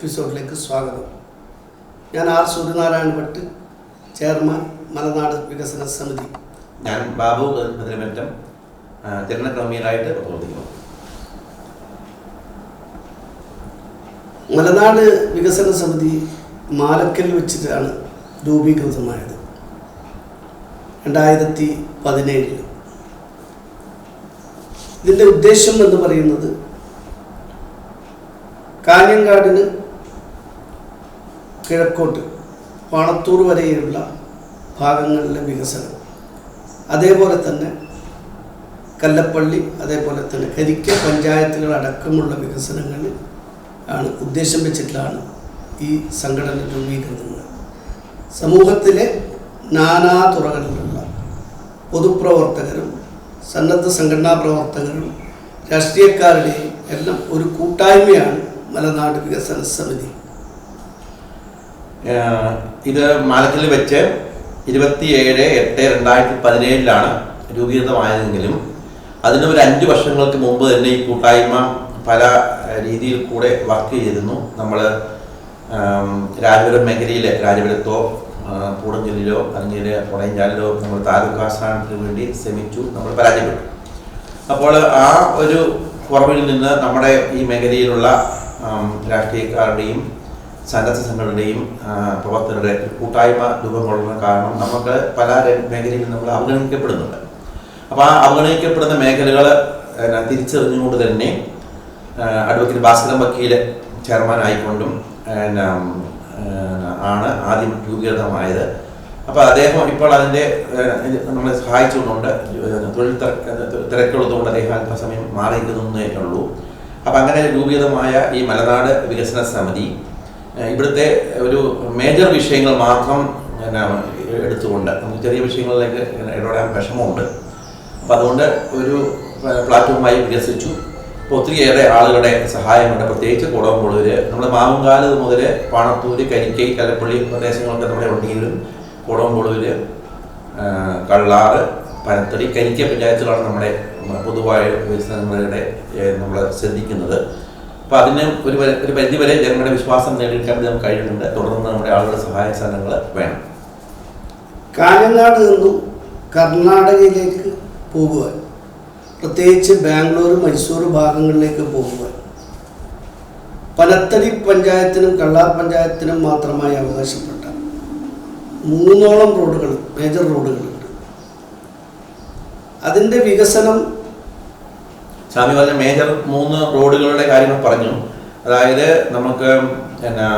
എപ്പിസോഡിലേക്ക് സ്വാഗതം. ഞാൻ ആർ സൂര്യനാരായണ ഭട്ട് ചെയർമാൻ മലനാട് വികസന സമിതി. ഞാൻ ബാബു പതിനെമറ്റം തിരുണക്രമീയനായിട്ട് പ്രവർത്തിക്കുന്നു. മലനാട് വികസന സമിതി മാലക്കൽ വെച്ചിട്ടാണ് രൂപീകൃതമായത്. രണ്ടായിരത്തി പതിനേഴിൽ ഇതിന്റെ ഉദ്ദേശം എന്ന് പറയുന്നത് കാഞ്ഞങ്ങാടിന് കിഴക്കോട്ട് വാണത്തൂർ വരെയുള്ള ഭാഗങ്ങളിലെ വികസനം. അതേപോലെ തന്നെ കല്ലപ്പള്ളി അതേപോലെ തന്നെ കരിക്ക പഞ്ചായത്തുകൾ അടക്കമുള്ള വികസനങ്ങളിൽ ആണ് ഉദ്ദേശം വെച്ചിട്ടാണ് ഈ സംഘടന രൂപീകൃതങ്ങൾ സമൂഹത്തിലെ നാനാ തുറകളിലുള്ള പൊതുപ്രവർത്തകരും സന്നദ്ധ സംഘടനാ പ്രവർത്തകരും രാഷ്ട്രീയക്കാരുടെയും എല്ലാം ഒരു കൂട്ടായ്മയാണ് മലനാട് വികസന സമിതി. ഇത് മാലത്തിൽ വെച്ച് ഇരുപത്തിയേഴ് എട്ട് രണ്ടായിരത്തി പതിനേഴിലാണ് രൂപീകൃതമായതെങ്കിലും അതിന് ഒരു അഞ്ച് വർഷങ്ങൾക്ക് മുമ്പ് തന്നെ ഈ കൂട്ടായ്മ പല രീതിയിൽ കൂടെ വർക്ക് ചെയ്തിരുന്നു. നമ്മൾ രാജപുരം മേഖലയിലെ രാജപുരത്തോ പൂടഞ്ചൊല്ലിലോ പൂടഞ്ചലിലോ അല്ലെങ്കിൽ ഉടയഞ്ചാലിലോ നമ്മൾ താലൂക്ക് ആസ്ഥാനത്തിന് വേണ്ടി ശ്രമിച്ചു. നമ്മൾ പരാജയപ്പെട്ടു. അപ്പോൾ ആ ഒരു കുറവിൽ നിന്ന് നമ്മുടെ ഈ മേഖലയിലുള്ള രാഷ്ട്രീയക്കാരുടെയും സന്നദ്ധ സംഘടനയും പ്രവർത്തകരുടെ കൂട്ടായ്മ രൂപം കൊള്ളുന്ന കാരണം നമുക്ക് പല മേഖലയിലും നമ്മൾ അവഗണിക്കപ്പെടുന്നുണ്ട്. അപ്പോൾ ആ അവഗണിക്കപ്പെടുന്ന മേഖലകൾ തിരിച്ചറിഞ്ഞുകൊണ്ട് തന്നെ അഡ്വക്കേറ്റ് ഭാസ്കരൻ വക്കീൽ പിന്നെ, ആണ് ആദ്യം രൂപീകൃതമായത്. അപ്പോൾ അദ്ദേഹം ഇപ്പോൾ അതിന്റെ നമ്മളെ സഹായിച്ചുകൊണ്ടുണ്ട്. തൊഴിൽ തിര- തിരക്കുള്ളതുകൊണ്ട് അദ്ദേഹം അല്പസമയം എന്നേ ഉള്ളൂ. അപ്പം അങ്ങനെ രൂപീകൃതമായ ഈ മലനാട് വികസന സമിതി ഇവിടുത്തെ ഒരു മേജർ വിഷയങ്ങൾ മാത്രം പിന്നെ എടുത്തുകൊണ്ട് നമുക്ക് ചെറിയ വിഷയങ്ങളിലേക്ക് ഇടപെടാൻ വിഷമമുണ്ട്. അപ്പം അതുകൊണ്ട് ഒരു പ്ലാറ്റ്ഫോമായി വികസിച്ചു. ഒത്തിരിയേറെ ആളുകളുടെ സഹായമുണ്ട്. പ്രത്യേകിച്ച് കുടമ്പുള്ളൂര് നമ്മൾ മാവുങ്കാൽ മുതൽ പാണത്തൂര് കരിക്കൈ കലപ്പള്ളി പ്രദേശങ്ങളൊക്കെ നമ്മുടെ ഉണ്ടെങ്കിലും കുടമ്പുള്ളൂര് കള്ളാറ് പനത്തടി കരിക്ക പഞ്ചായത്തുകളാണ് നമ്മുടെ പൊതുവായ വികസനങ്ങളുടെ നമ്മൾ ശ്രദ്ധിക്കുന്നത്. അപ്പോൾ അതിന് ഒരു ഒരു പരിധിവരെ ജനങ്ങളുടെ വിശ്വാസം നേടിയെടുക്കാൻ നമുക്ക് കഴിയുന്നുണ്ട്. തുടർന്ന് നമ്മുടെ ആളുകളുടെ സഹായ സഹനങ്ങൾ വേണം. കാഞ്ഞങ്ങാട് നിന്നും കർണാടകയിലേക്ക് പോകുക. പ്രത്യേകിച്ച് ബാംഗ്ലൂർ മൈസൂർ ഭാഗങ്ങളിലേക്ക് പോകുക. പലത്തടി പഞ്ചായത്തിനും കള്ളാർ പഞ്ചായത്തിനും മാത്രമായി അവകാശപ്പെട്ട മൂന്നോളം റോഡുകൾ മേജർ റോഡുകളുണ്ട്. അതിന്റെ വികസനം സ്വാമി പറഞ്ഞ മേജർ മൂന്ന് റോഡുകളുടെ കാര്യങ്ങൾ പറഞ്ഞു. അതായത് നമുക്ക് എന്നാ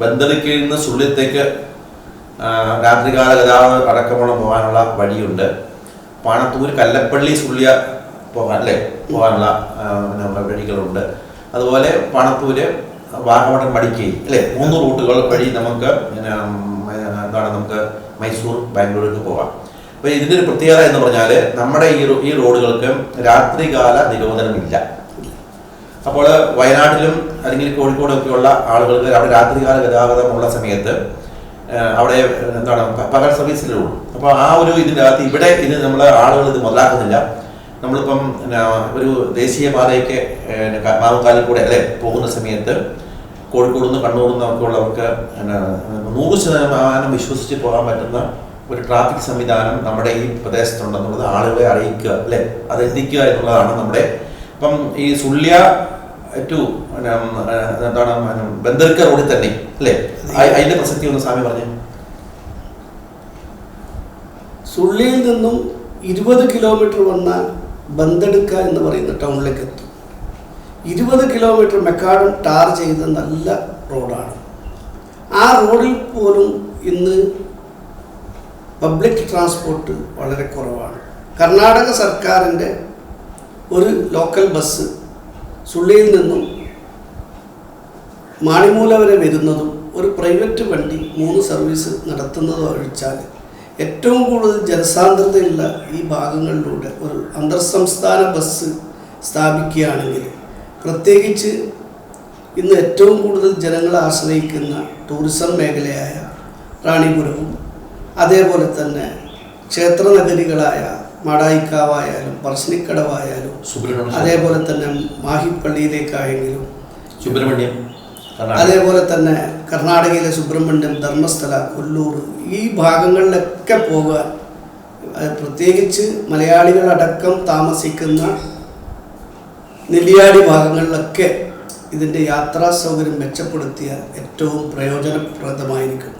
ബന്ദറിക്കയിൽ നിന്ന് സുള്ളിത്തേക്ക് രാത്രികാല ഗതാഗതം അടക്കമുള്ള പോകാനുള്ള വഴിയുണ്ട്. പാണത്തൂർ കല്ലപ്പള്ളി സുള്ളിയ പോകാൻ അല്ലേ? പോകാനുള്ള നമ്മുടെ വഴികളുണ്ട്. അതുപോലെ പാണത്തൂര് വാഗമൺ മടിക്കൈ അല്ലേ? മൂന്ന് റൂട്ടുകൾ വഴി നമുക്ക് എന്താണ് നമുക്ക് മൈസൂർ ബാംഗ്ലൂരിലേക്ക് പോകാം. അപ്പോൾ ഇതിന്റെ ഒരു പ്രത്യേകത എന്ന് പറഞ്ഞാൽ നമ്മുടെ ഈ ഈ റോഡുകൾക്ക് രാത്രികാല നിരോധനമില്ല. അപ്പോൾ വയനാട്ടിലും അല്ലെങ്കിൽ കോഴിക്കോടൊക്കെയുള്ള ആളുകൾക്ക് അവിടെ രാത്രികാല ഗതാഗതമുള്ള സമയത്ത് അവിടെ എന്താണ് പകൽ സർവീസിലേ ഉള്ളൂ. അപ്പോൾ ആ ഒരു ഇതിന്റെ അകത്ത് ഇവിടെ ഇത് നമ്മൾ ആളുകൾ ഇത് മുതലാക്കുന്നില്ല. നമ്മളിപ്പം ഒരു ദേശീയ പാതയ്ക്ക് മാവുകാലിൽ കൂടെ അല്ലെ പോകുന്ന സമയത്ത് കോഴിക്കോട് നിന്ന് കണ്ണൂർ നിന്നൊക്കെ ഉള്ളവർക്ക് നൂറ് ശതമാനം വിശ്വസിച്ച് പോകാൻ പറ്റുന്ന ഒരു ട്രാഫിക് സംവിധാനം നമ്മുടെ ഈ പ്രദേശത്തുണ്ടെന്നുള്ളത് ആളുകളെ അറിയിക്കുക അല്ലേ? അത് എത്തിക്കുക എന്നുള്ളതാണ് നമ്മുടെ ഇപ്പം ഈ സുള്ളിയ ടു എന്താണ് ബന്ദർക്ക റോഡിൽ തന്നെ അല്ലേ? അതിന്റെ പ്രസക്തി ഒന്ന് സ്വാമി പറഞ്ഞു. സുള്ളിയിൽ നിന്നും ഇരുപത് കിലോമീറ്റർ വന്നാൽ ബന്തെടുക്ക എന്ന് പറയുന്ന ടൗണിലേക്ക് എത്തും. ഇരുപത് കിലോമീറ്റർ മെക്കാടും ടാർ ചെയ്ത നല്ല റോഡാണ്. ആ റോഡിൽ പോലും ഇന്ന് പബ്ലിക് ട്രാൻസ്പോർട്ട് വളരെ കുറവാണ്. കർണാടക സർക്കാരിന്റെ ഒരു ലോക്കൽ ബസ് സുള്ളിയിൽ നിന്നും മാണിമൂല വരെ വരുന്നതും ഒരു പ്രൈവറ്റ് വണ്ടി മൂന്ന് സർവീസ് നടത്തുന്നതും ഒഴിച്ചാൽ ഏറ്റവും കൂടുതൽ ജനസാന്ദ്രതയുള്ള ഈ ഭാഗങ്ങളിലൂടെ ഒരു അന്തർ സംസ്ഥാന ബസ് സ്ഥാപിക്കുകയാണെങ്കിൽ പ്രത്യേകിച്ച് ഇന്ന് ഏറ്റവും കൂടുതൽ ജനങ്ങളെ ആശ്രയിക്കുന്ന ടൂറിസം മേഖലയായ റാണിപുരവും അതേപോലെ തന്നെ ക്ഷേത്ര ക്ഷേത്രനഗരികളായ മാടായിക്കാവായാലും പറശ്ശിനിക്കടവായാലും അതേപോലെ തന്നെ മാഹിപ്പള്ളിയിലേക്കായെങ്കിലും സുബ്രഹ്മണ്യം. അതേപോലെ തന്നെ കർണാടകയിലെ സുബ്രഹ്മണ്യം ധർമ്മസ്ഥല കൊല്ലൂർ ഈ ഭാഗങ്ങളിലൊക്കെ പോകാൻ പ്രത്യേകിച്ച് മലയാളികളടക്കം താമസിക്കുന്ന നെല്ലിയാടി ഭാഗങ്ങളിലൊക്കെ ഇതിന്റെ യാത്രാ സൗകര്യം മെച്ചപ്പെടുത്തിയ ഏറ്റവും പ്രയോജനപ്രദമായിരിക്കും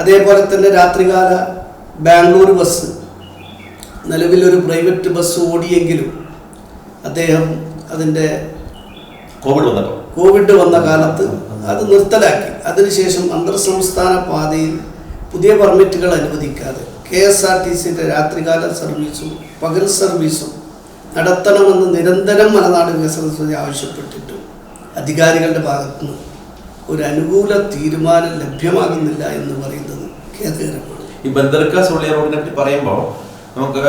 അതേപോലെ തന്നെ രാത്രികാല ബാംഗ്ലൂർ ബസ്. നിലവിൽ ഒരു പ്രൈവറ്റ് ബസ് ഓടിയെങ്കിലും അദ്ദേഹം അതിന്റെ കോവിഡ് വന്നപ്പോൾ. കോവിഡ് വന്ന കാലത്ത് അത് നിർത്തലാക്കി. അതിനുശേഷം അന്തർ സംസ്ഥാന പാതയിൽ പുതിയ പെർമിറ്റുകൾ അനുവദിക്കാതെ കെ എസ് ആർ ടി സിയുടെ രാത്രികാല സർവീസും പകൽ സർവീസും നടത്തണമെന്ന് നിരന്തരം മലനാട് വികസന സമിതി ആവശ്യപ്പെട്ടിട്ടും അധികാരികളുടെ ഭാഗത്തുനിന്ന് ഒരു അനുകൂല തീരുമാനം ലഭ്യമാകുന്നില്ല എന്ന് പറയുന്നത് ഖേദകരമാണ്. ഈ ബന്ദർക്ക സുള്ളിയ റോഡിനെ പറ്റി പറയുമ്പോൾ നമുക്ക്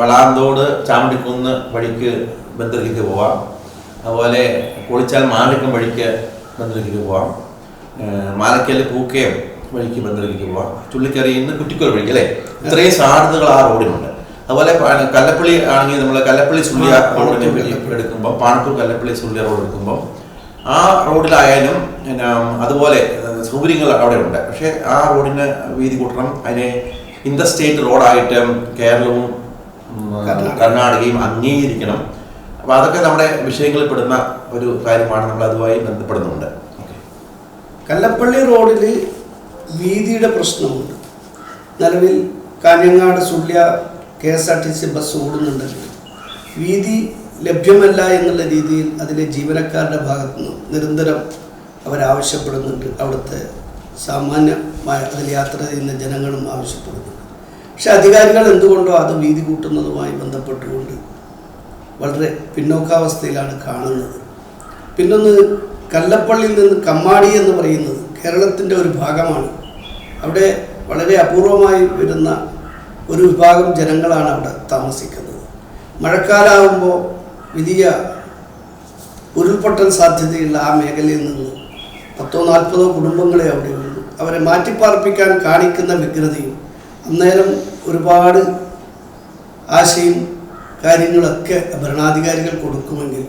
വളാന്തോട് ചാമടിക്കുന്ന് വഴിക്ക് ബന്ദർക്ക് പോവാം. അതുപോലെ കുളിച്ചാൽ മാളിക്കം വഴിക്ക് ബന്ദർക്ക് പോവാം. മാലക്കൽ പൂക്കയം വഴിക്ക് ബന്ദർക്ക് പോവാം. ചുള്ളിക്കറിയുന്ന നിന്ന് കുറ്റിക്കോൽ വഴിക്ക് അല്ലേ? ഇത്രയും സാധ്യതകൾ ആ റോഡിനുണ്ട് അതുപോലെ കല്ലപ്പള്ളി ആണെങ്കിൽ നമ്മൾ കല്ലപ്പള്ളി സുള്ളിയ റോഡിനെ എടുക്കുമ്പോൾ പാണത്തൂർ കല്ലപ്പള്ളി സുള്ളിയ റോഡ് എടുക്കുമ്പോൾ ആ റോഡിലായാലും പിന്നെ അതുപോലെ സൗകര്യങ്ങൾ അവിടെ ഉണ്ട്. പക്ഷേ ആ റോഡിന് വീതി കൂട്ടണം. അതിനെ ഇന്റർ സ്റ്റേറ്റ് റോഡായിട്ട് കേരളവും കർണാടകയും അംഗീകരിക്കണം. അപ്പോൾ അതൊക്കെ നമ്മുടെ വിഷയങ്ങളിൽ പെടുന്ന ഒരു കാര്യമാണ് നമ്മൾ അതുമായി ബന്ധപ്പെടുന്നുണ്ട്. കല്ലപ്പള്ളി റോഡിൽ വീതിയുടെ പ്രശ്നമുണ്ട്. നിലവിൽ Kanhangad Sullia K S R T C bus ഓടുന്നുണ്ടെങ്കിൽ വീതി ലഭ്യമല്ല എന്നുള്ള രീതിയിൽ അതിലെ ജീവനക്കാരുടെ ഭാഗത്തു നിന്ന് നിരന്തരം അവരാവശ്യപ്പെടുന്നുണ്ട്. അവിടുത്തെ സാമാന്യമായ അതിൽ യാത്ര ചെയ്യുന്ന ജനങ്ങളും ആവശ്യപ്പെടുന്നുണ്ട്. പക്ഷെ അധികാരികൾ എന്തുകൊണ്ടോ അത് വീതി കൂട്ടുന്നതുമായി ബന്ധപ്പെട്ടുകൊണ്ട് വളരെ പിന്നോക്കാവസ്ഥയിലാണ് കാണുന്നത്. പിന്നൊന്ന് കല്ലപ്പള്ളിയിൽ നിന്ന് കമ്മാടി എന്ന് പറയുന്നത് കേരളത്തിന്റെ ഒരു ഭാഗമാണ്. അവിടെ വളരെ അപൂർവമായി വരുന്ന ഒരു വിഭാഗം ജനങ്ങളാണ് അവിടെ താമസിക്കുന്നത്. മഴക്കാലമാകുമ്പോൾ വലിയ ഉരുൾപൊട്ടൽ സാധ്യതയുള്ള ആ മേഖലയിൽ നിന്ന് പത്തോ നാൽപ്പതോ കുടുംബങ്ങളെ അവിടെ ഉള്ളൂ. അവരെ മാറ്റിപ്പാർപ്പിക്കാൻ കാണിക്കുന്ന വ്യഗ്രതയും അന്നേരം ഒരുപാട് ആശയും കാര്യങ്ങളൊക്കെ ഭരണാധികാരികൾ കൊടുക്കുമെങ്കിൽ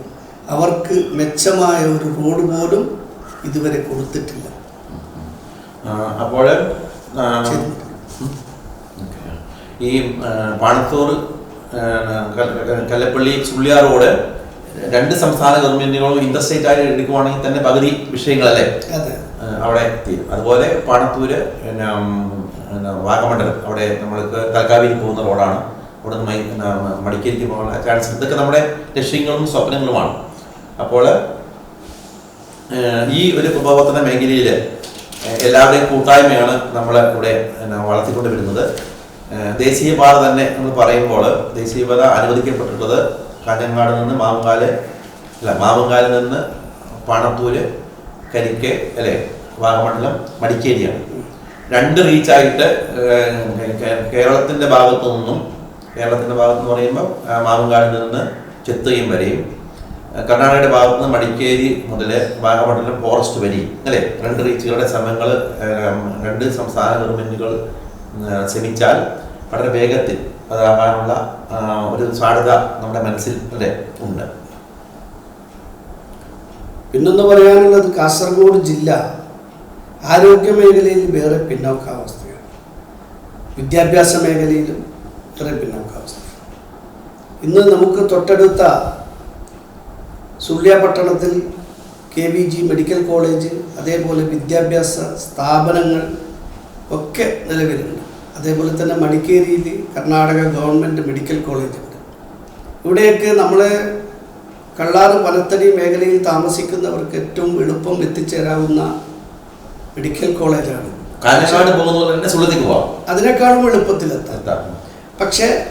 അവർക്ക് മെച്ചമായ ഒരു റോഡ് പോലും ഇതുവരെ കൊടുത്തിട്ടില്ല. അപ്പോൾ ഈ പാണത്തോറ് പാണത്തൂർ കല്ലപ്പള്ളി ചുള്ളിയാർ റോഡ് രണ്ട് സംസ്ഥാന ഗവൺമെന്റുകളും ഇന്റർസ്റ്റേറ്റ് ആയിട്ട് എടുക്കുവാണെങ്കിൽ തന്നെ പകുതി വിഷയങ്ങളല്ലേ? അവിടെ തീരും. അതുപോലെ പാണത്തൂര് പിന്നെ വാഗമണ്ഡലം അവിടെ നമ്മൾക്ക് തൽക്കാവിൽ പോകുന്ന റോഡാണ്. അവിടെ നിന്ന് മടിക്കേരിക്ക് പോകാനുള്ള ചാൻസ് ഇതൊക്കെ നമ്മുടെ ലക്ഷ്യങ്ങളും സ്വപ്നങ്ങളുമാണ്. അപ്പോൾ ഈ ഒരു പ്രവർത്തന മേഖലയിൽ എല്ലാവരുടെയും കൂട്ടായ്മയാണ് നമ്മൾ ഇവിടെ വളർത്തിക്കൊണ്ട് വരുന്നത് ദേശീയപാത തന്നെ നമ്മൾ പറയുമ്പോൾ ദേശീയപാത അനുവദിക്കപ്പെട്ടിട്ടുള്ളത് കാഞ്ഞങ്ങാട് നിന്ന് മാവുങ്കാൽ അല്ല മാവുങ്കാലിൽ നിന്ന് പാണത്തൂര് കരിക്ക് അല്ലേ വാഗമണ്ഡലം മടിക്കേരിയാണ്. രണ്ട് റീച്ചായിട്ട് കേരളത്തിന്റെ ഭാഗത്തു നിന്നും കേരളത്തിന്റെ ഭാഗത്ത് എന്ന് പറയുമ്പോൾ ആ, മാവുങ്കാലിൽ നിന്ന് ചെത്തുകയും വരെയും കർണാടകയുടെ ഭാഗത്ത് നിന്ന് മടിക്കേരി മുതൽ വാഗമണ്ഡലം ഫോറസ്റ്റ് വരെയും അല്ലേ രണ്ട് റീച്ചുകളുടെ ശ്രമങ്ങൾ രണ്ട് സംസ്ഥാന ഗവൺമെന്റുകൾ ശ്രമിച്ചാൽ വളരെ വേഗത്തിൽ അതാകാനുള്ള ഒരു സാധ്യത നമ്മുടെ മനസ്സിൽ അല്ലേ ഉണ്ട്. പിന്നൊന്ന് പറയാനുള്ളത് കാസർഗോഡ് ജില്ല ആരോഗ്യ മേഖലയിൽ വേറെ പിന്നോക്കാവസ്ഥയാണ്. വിദ്യാഭ്യാസ മേഖലയിലും വേറെ പിന്നോക്കാവസ്ഥ ഇന്ന് നമുക്ക് തൊട്ടടുത്ത സുള്ളിയ പട്ടണത്തിൽ K V G medical college അതേപോലെ വിദ്യാഭ്യാസ സ്ഥാപനങ്ങൾ ഒക്കെ നിലവിലുണ്ട്. അതേപോലെ തന്നെ മടിക്കേരിയിൽ കർണാടക ഗവൺമെന്റ് മെഡിക്കൽ കോളേജ് ഉണ്ട്. ഇവിടെയൊക്കെ നമ്മൾ കള്ളാറ് പനത്തടി മേഖലയിൽ താമസിക്കുന്നവർക്ക് ഏറ്റവും എളുപ്പം എത്തിച്ചേരാവുന്ന മെഡിക്കൽ കോളേജാണ്. സുള്ളത്തേക്ക് പോവാം. അതിനേക്കാളും എളുപ്പത്തിലെത്താം. പക്ഷേ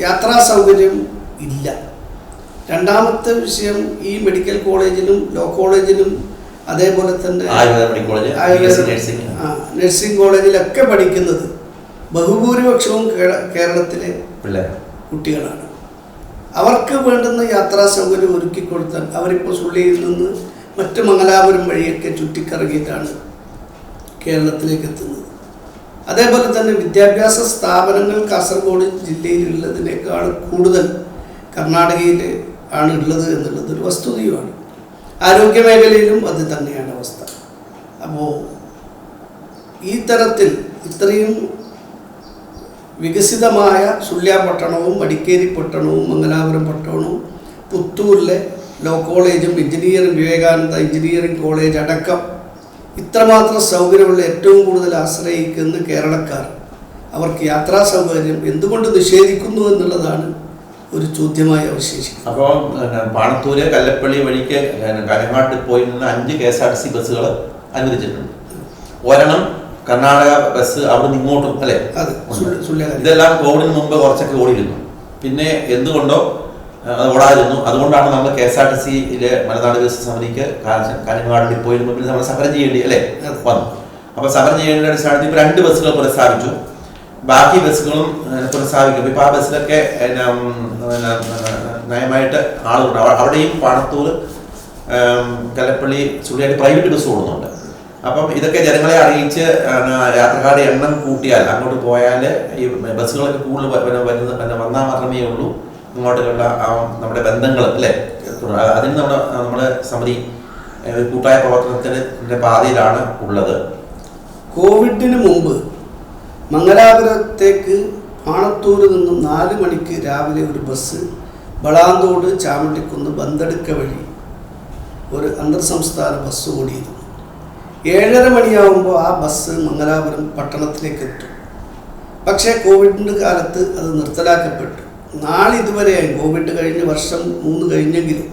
യാത്രാ സൗകര്യം ഇല്ല. രണ്ടാമത്തെ വിഷയം ഈ മെഡിക്കൽ കോളേജിലും ലോ കോളേജിലും അതേപോലെ തന്നെ നഴ്സിംഗ് കോളേജിലൊക്കെ പഠിക്കുന്നത് ബഹുഭൂരിപക്ഷവും കേര- കേരളത്തിലെ കുട്ടികളാണ്. അവർക്ക് വേണ്ടുന്ന യാത്രാ സൗകര്യം ഒരുക്കി കൊടുത്താൽ അവരിപ്പോൾ സുള്ളിയിൽ നിന്ന് മറ്റ് മംഗലാപുരം വഴിയൊക്കെ ചുറ്റിക്കറങ്ങിയിട്ടാണ് കേരളത്തിലേക്ക് എത്തുന്നത് അതേപോലെ തന്നെ വിദ്യാഭ്യാസ സ്ഥാപനങ്ങൾ കാസർഗോഡ് ജില്ലയിലുള്ളതിനേക്കാൾ കൂടുതൽ കർണാടകയിൽ ആണ് ഉള്ളത് എന്നുള്ളത് ഒരു വസ്തുതയുമാണ്. ആരോഗ്യ മേഖലയിലും അത് തന്നെയാണ് അവസ്ഥ. അപ്പോൾ ഈ തരത്തിൽ ഇത്രയും വികസിതമായ സുള്യ പട്ടണവും മടിക്കേരി പട്ടണവും മംഗലാപുരം പട്ടണവും പുത്തൂരിലെ ലോ കോളേജും എഞ്ചിനീയറിംഗ് വിവേകാനന്ദ എഞ്ചിനീയറിംഗ് കോളേജ് അടക്കം ഇത്രമാത്രം സൗകര്യമുള്ള ഏറ്റവും കൂടുതൽ ആശ്രയിക്കുന്ന കേരളക്കാർ. അവർക്ക് യാത്രാ സൗകര്യം എന്തുകൊണ്ട് നിഷേധിക്കുന്നു എന്നുള്ളതാണ് ഒരു ചോദ്യമായി അവശേഷിക്കും അപ്പോൾ പാണത്തൂര് കല്ലപ്പള്ളി വഴിക്ക് കരങ്ങാട്ടിൽ പോയി നിന്ന് അഞ്ച് K S R T C ബസ്സുകൾ അനുവദിച്ചിട്ടുണ്ട്. ഒരെണ്ണം കർണാടക ബസ് അവിടെ നിന്ന് ഇങ്ങോട്ടും അല്ലേ? ഇതെല്ലാം കോവിഡിന് മുമ്പ് കുറച്ചൊക്കെ ഓടിയിരുന്നു. പിന്നെ എന്തുകൊണ്ടോ അത് ഓടാതിരുന്നു. അതുകൊണ്ടാണ് നമ്മൾ കെ എസ് ആർ ടി സിയിലെ മലനാട് ബസ് സമിതിക്ക് കാഞ്ഞങ്ങാടിൽ പോയിരുന്നു പിന്നെ നമ്മൾ സമരം ചെയ്യേണ്ടി അല്ലേ. വന്നു. അപ്പൊ സമരം ചെയ്യേണ്ട അടിസ്ഥാനത്തിൽ ഇപ്പൊ രണ്ട് ബസ്സുകൾ പുനഃസ്ഥാപിച്ചു. ബാക്കി ബസ്സുകളും പുനഃസ്ഥാപിക്കും. ഇപ്പൊ ആ ബസ്സിലൊക്കെ നയമായിട്ട് ആളുകളുണ്ട്. അവ- അവിടെയും പാണത്തൂർ കലപ്പള്ളി ചുള്ളിയായിട്ട് പ്രൈവറ്റ് ബസ് ഓടുന്നുണ്ട്. അപ്പം ഇതൊക്കെ ജനങ്ങളെ അറിയിച്ച് യാത്രക്കാരുടെ എണ്ണം കൂട്ടിയാൽ അങ്ങോട്ട് പോയാൽ ഈ ബസ്സുകളൊക്കെ കൂടുതൽ വരുന്ന വന്നാൽ മാത്രമേ ഉള്ളൂ. ഇങ്ങോട്ടുള്ള ആ നമ്മുടെ ബന്ധങ്ങൾ അല്ലേ? അതിന് നമ്മുടെ നമ്മുടെ സമിതി കൂട്ടായ പ്രവർത്തനത്തിന്റെ പാതയിലാണ് ഉള്ളത്. കോവിഡിന് മുമ്പ് മംഗലാപുരത്തേക്ക് പാണത്തൂരിൽ നിന്നും നാല് മണിക്ക് രാവിലെ ഒരു ബസ് വളാന്തോട് ചാമണ്ടിക്കുന്ന് ബന്തടുക്ക വഴി ഒരു അന്തർ സംസ്ഥാന ബസ് ഓടിയിരുന്നു ഏഴര മണിയാവുമ്പോൾ ആ ബസ് മംഗലാപുരം പട്ടണത്തിലേക്ക് എത്തും പക്ഷേ കോവിഡിന്റെ കാലത്ത് അത് നിർത്തലാക്കപ്പെട്ടു. നാളെ ഇതുവരെയായി കോവിഡ് കഴിഞ്ഞ വർഷം മൂന്ന് കഴിഞ്ഞെങ്കിലും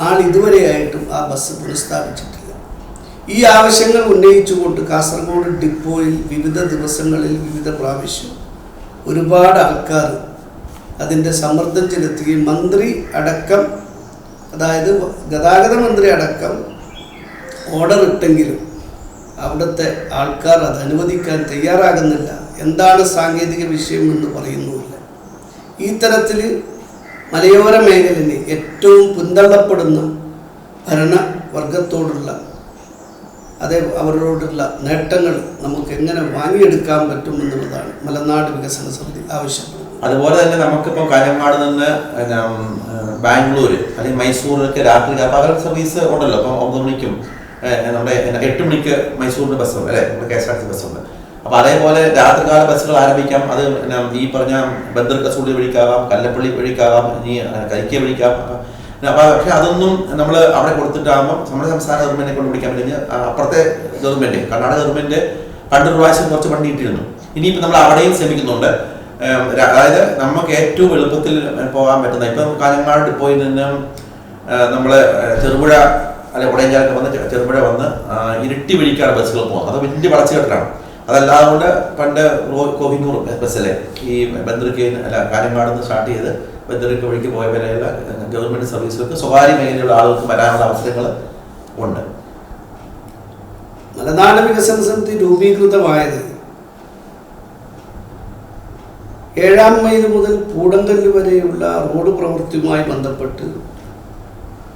നാളെ ഇതുവരെയായിട്ടും ആ ബസ് പുനഃസ്ഥാപിച്ചിട്ടില്ല. ഈ ആവശ്യങ്ങൾ ഉന്നയിച്ചുകൊണ്ട് കാസർഗോഡ് ഡിപ്പോയിൽ വിവിധ ദിവസങ്ങളിൽ വിവിധ പ്രാവശ്യം ഒരുപാട് ആൾക്കാർ അതിന്റെ സമ്മർദ്ദം ചെലുത്തുകയും മന്ത്രി അടക്കം അതായത് ഗതാഗത മന്ത്രി അടക്കം ഓർഡർ ഇട്ടെങ്കിലും അവിടുത്തെ ആൾക്കാർ അത് അനുവദിക്കാൻ തയ്യാറാകുന്നില്ല. എന്താണ് സാങ്കേതിക വിഷയം എന്ന് പറയുന്നുമില്ല. ഈ തരത്തിൽ മലയോര മേഖലയിൽ ഏറ്റവും പിന്തള്ളപ്പെടുന്ന ഭരണവർഗത്തോടുള്ള അതേ അവരോടുള്ള നേട്ടങ്ങൾ നമുക്ക് എങ്ങനെ വാങ്ങിയെടുക്കാൻ പറ്റും എന്നുള്ളതാണ് മലനാട് വികസന സമിതി ആവശ്യപ്പെടുന്നത്. അതുപോലെ തന്നെ നമുക്കിപ്പോൾ കാഞ്ഞങ്ങാട് നിന്ന് ബാംഗ്ലൂർ അല്ലെങ്കിൽ മൈസൂരിലൊക്കെ രാത്രി പകൽ സർവീസ് ഉണ്ടല്ലോ അപ്പോൾ ഒമ്പത് മണിക്കും നമ്മുടെ എട്ട് മണിക്ക് മൈസൂരിന് ബസ്സുണ്ട് അല്ലേ? നമ്മുടെ കെ എസ് ആർ ടി ബസ്സുണ്ട്. അപ്പോൾ അതേപോലെ രാത്രികാല ബസ്സുകൾ ആരംഭിക്കാം. അത് ഈ പറഞ്ഞ ബന്ദർ കസൂടി വഴിക്കാവാം കല്ലപ്പള്ളി വഴിക്കാവാം ഇനി കരിക്ക വഴിക്കാം പക്ഷെ അതൊന്നും നമ്മൾ അവിടെ കൊടുത്തിട്ടാകുമ്പോൾ നമ്മുടെ സംസ്ഥാന ഗവൺമെന്റിനെ കൊണ്ട് പിടിക്കാൻ പറ്റില്ല. അപ്പുറത്തെ ഗവൺമെന്റ് കർണാടക ഗവൺമെന്റ് പണ്ട് പ്രാവശ്യം കുറച്ച് വണ്ടി ഇട്ടിരുന്നു ഇനിയിപ്പോൾ നമ്മൾ അവിടെയും ശ്രമിക്കുന്നുണ്ട്. അതായത് നമുക്ക് ഏറ്റവും എളുപ്പത്തിൽ പോകാൻ പറ്റുന്ന ഇപ്പം കാലങ്ങാട് പോയി നിന്ന് നമ്മൾ ചെറുപുഴ അല്ലെ ഉടയഞ്ചാലൊക്കെ വന്ന് ചെറുപുഴ വന്ന് ഇരട്ടി വഴിക്കാണ് ബസ്സുകൾ പോകുന്നത് അത് വലിയ വളച്ചുകെട്ടാണ് അതല്ലാതെ കൊണ്ട് പണ്ട് കോഹിനൂർ ബസ്സല്ലേ ഈ ബന്ധുക്കേന്ന് അല്ല കാലങ്ങാട് നിന്ന് സ്റ്റാർട്ട് ചെയ്ത് ബന്ദർക്ക് വഴിക്ക് പോയ വരെയുള്ള ഗവൺമെന്റ് സർവീസുകൾക്ക് സ്വകാര്യ മേഖലയിലുള്ള ആളുകൾക്ക് വരാനുള്ള അവസരങ്ങൾ ഉണ്ട്. മലനാട് വികസന സമിതി രൂപീകൃതമായത് ഏഴാം മൈൽ മുതൽ പൂടങ്കല്ല് വരെയുള്ള റോഡ് പ്രവൃത്തിയുമായി ബന്ധപ്പെട്ട്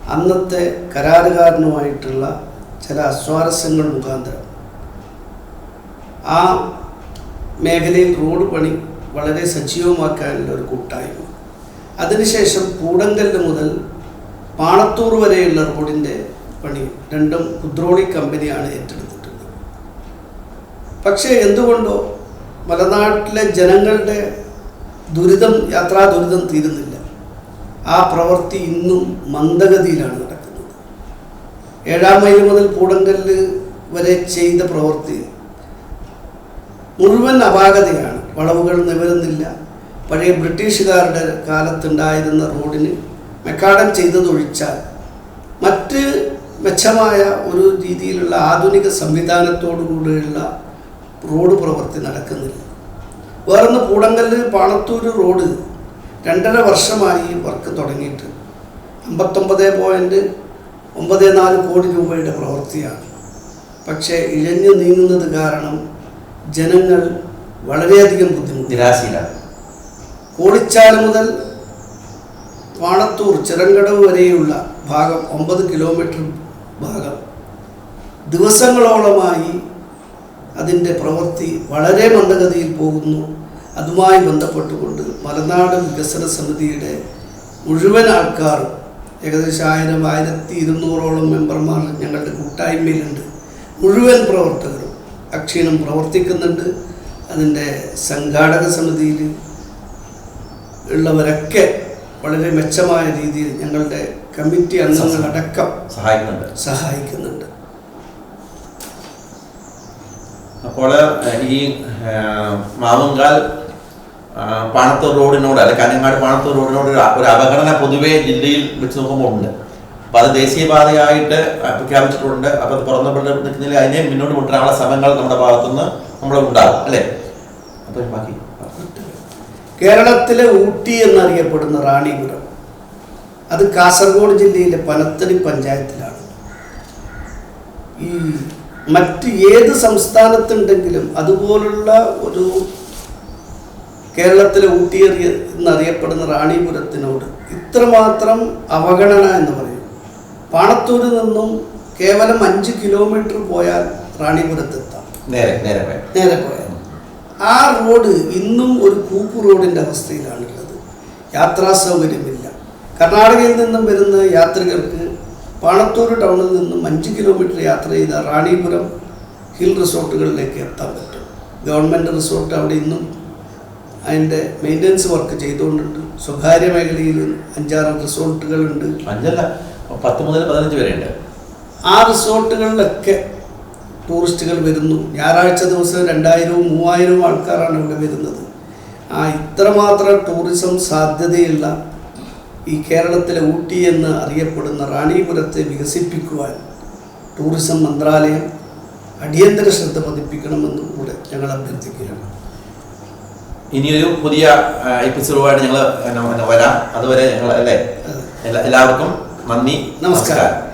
അന്നത്തെ കരാറുകാരനുമായിട്ടുള്ള ചില അസ്വാരസ്യങ്ങൾ മുഖാന്തരം ആ മേഖലയിൽ റോഡ് പണി വളരെ സജീവമാക്കാനുള്ള ഒരു കൂട്ടായ്മ അതിനുശേഷം കൂടങ്കല്ല് മുതൽ പാണത്തൂർ വരെയുള്ള റോഡിന്റെ പണി രണ്ടും കുദ്രോളി കമ്പനിയാണ് ഏറ്റെടുത്തിട്ടുള്ളത്. പക്ഷേ എന്തുകൊണ്ടോ മലനാട്ടിലെ ജനങ്ങളുടെ ദുരിതം യാത്രാ ദുരിതം തീരുന്നില്ല. ആ പ്രവൃത്തി ഇന്നും മന്ദഗതിയിലാണ് നടക്കുന്നത്. ഏഴാം മൈൽ മുതൽ കൂടങ്കല്ല് വരെ ചെയ്ത പ്രവൃത്തി മുഴുവൻ അപാകതയാണ്. വളവുകൾ നിവരുന്നില്ല. പഴയ ബ്രിട്ടീഷുകാരുടെ കാലത്തുണ്ടായിരുന്ന റോഡിന് മെക്കാഡം ചെയ്തതൊഴിച്ചാൽ മറ്റ് മെച്ചമായ ഒരു രീതിയിലുള്ള ആധുനിക സംവിധാനത്തോടുകൂടിയുള്ള റോഡ് പ്രവൃത്തി നടക്കുന്നില്ല. വേറൊന്ന് പൂടങ്കല്ല് പാണത്തൂർ റോഡ് രണ്ടര വർഷമായി വർക്ക് തുടങ്ങിയിട്ട് അമ്പത്തൊമ്പത് പോയിന്റ് ഒമ്പത് നാല് കോടി രൂപയുടെ പ്രവൃത്തിയാണ്. പക്ഷേ ഇഴഞ്ഞു നീങ്ങുന്നത് കാരണം ജനങ്ങൾ വളരെയധികം ബുദ്ധിമുട്ട്. നിരാശയിലാണ്. കോളിച്ചാൽ മുതൽ വാണത്തൂർ ചിറങ്കടവ് വരെയുള്ള ഭാഗം ഒമ്പത് കിലോമീറ്റർ ഭാഗം. ദിവസങ്ങളോളമായി അതിന്റെ പ്രവൃത്തി വളരെ മന്ദഗതിയിൽ പോകുന്നു. അതുമായി ബന്ധപ്പെട്ടുകൊണ്ട് മലനാട് വികസന സമിതിയുടെ മുഴുവൻ ആൾക്കാർ ഏകദേശം ആയിരം ആയിരത്തി ഇരുന്നൂറോളം മെമ്പർമാർ ഞങ്ങളുടെ കൂട്ടായ്മയിലുണ്ട്. മുഴുവൻ പ്രവർത്തകരും അക്ഷീണം പ്രവർത്തിക്കുന്നുണ്ട്. അതിന്റെ സംഘാടക സമിതിയിൽ ഉള്ളവരൊക്കെ വളരെ മെച്ചമായ രീതിയിൽ ഞങ്ങളുടെ കമ്മിറ്റി അംഗങ്ങളടക്കം സഹായിക്കുന്നുണ്ട്. സഹായിക്കുന്നുണ്ട്. അപ്പോൾ ഈ മാവുങ്കാൽ പാണത്തൂർ റോഡിനോട് അല്ലെ കാഞ്ഞങ്ങാട് പാണത്തൂർ റോഡിനോട് ഒരു അപകടന പൊതുവെ പൊതുവേ ജില്ലയിൽ വെച്ച് നോക്കുമ്പോൾ ഉണ്ട്. അപ്പോൾ അത് ദേശീയപാതയായിട്ട് പ്രഖ്യാപിച്ചിട്ടുണ്ട്. അപ്പോൾ അത് പുറന്നപ്പെട്ട് നിൽക്കുന്നില്ല. അതിനെ മുന്നോട്ട് കൊണ്ടുവരാനുള്ള ശ്രമങ്ങൾ നമ്മുടെ ഭാഗത്തുനിന്ന് നമ്മൾ ഉണ്ടാകും. അല്ലേ? അപ്പോൾ ബാക്കി. കേരളത്തിലെ ഊട്ടി എന്നറിയപ്പെടുന്ന റാണിപുരം അത് കാസർഗോഡ് ജില്ലയിലെ പനത്തടി പഞ്ചായത്തിലാണ്. ഈ മറ്റ് ഏത് സംസ്ഥാനത്തുണ്ടെങ്കിലും അതുപോലുള്ള ഒരു കേരളത്തിലെ ഊട്ടി അറിയ എന്നറിയപ്പെടുന്ന റാണിപുരത്തിനോട് ഇത്രമാത്രം അവഗണന എന്ന് പറയും. പാണത്തൂരിൽ നിന്നും കേവലം അഞ്ച് കിലോമീറ്റർ പോയാൽ റാണിപുരത്തെത്താം. നേരെ നേരെ പോയാൽ. നേരെ പോയാൽ. ആ റോഡ് ഇന്നും ഒരു കൂപ്പ് റോഡിന്റെ അവസ്ഥയിലാണുള്ളത്. യാത്രാ സൗകര്യമില്ല. കർണാടകയിൽ നിന്നും വരുന്ന യാത്രികർക്ക് പാണത്തൂർ ടൗണിൽ നിന്നും അഞ്ച് കിലോമീറ്റർ യാത്ര ചെയ്ത റാണിപുരം ഹിൽ റിസോർട്ടുകളിലേക്ക് എത്താൻ പറ്റും. ഗവൺമെന്റ് റിസോർട്ട് അവിടെ ഇന്നും അതിന്റെ മെയിന്റനൻസ് വർക്ക് ചെയ്തുകൊണ്ടുണ്ട്. സ്വകാര്യ മേഖലയിൽ അഞ്ചാറ് റിസോർട്ടുകളുണ്ട്. അഞ്ചല്ല പത്ത് മുതൽ പതിനഞ്ച് വരെയുണ്ട്. ആ റിസോർട്ടുകളിലൊക്കെ ടൂറിസ്റ്റുകൾ വരുന്നു. ഞായറാഴ്ച ദിവസം രണ്ടായിരവും മൂവായിരവും ആൾക്കാരാണ് ഇവിടെ വരുന്നത്. ആ ഇത്രമാത്രം ടൂറിസം സാധ്യതയുള്ള ഈ കേരളത്തിലെ ഊട്ടി എന്ന് അറിയപ്പെടുന്ന റാണിപുരത്തെ വികസിപ്പിക്കുവാൻ ടൂറിസം മന്ത്രാലയം അടിയന്തര ശ്രദ്ധ പതിപ്പിക്കണമെന്നും കൂടെ ഞങ്ങൾ അഭ്യർത്ഥിക്കുകയാണ്. ഇനിയൊരു പുതിയ എപ്പിസോഡുമായിട്ട് ഞങ്ങൾ വരാം. അതുവരെ ഞങ്ങൾ അല്ലേ? എല്ലാവർക്കും നന്ദി. നമസ്കാരം.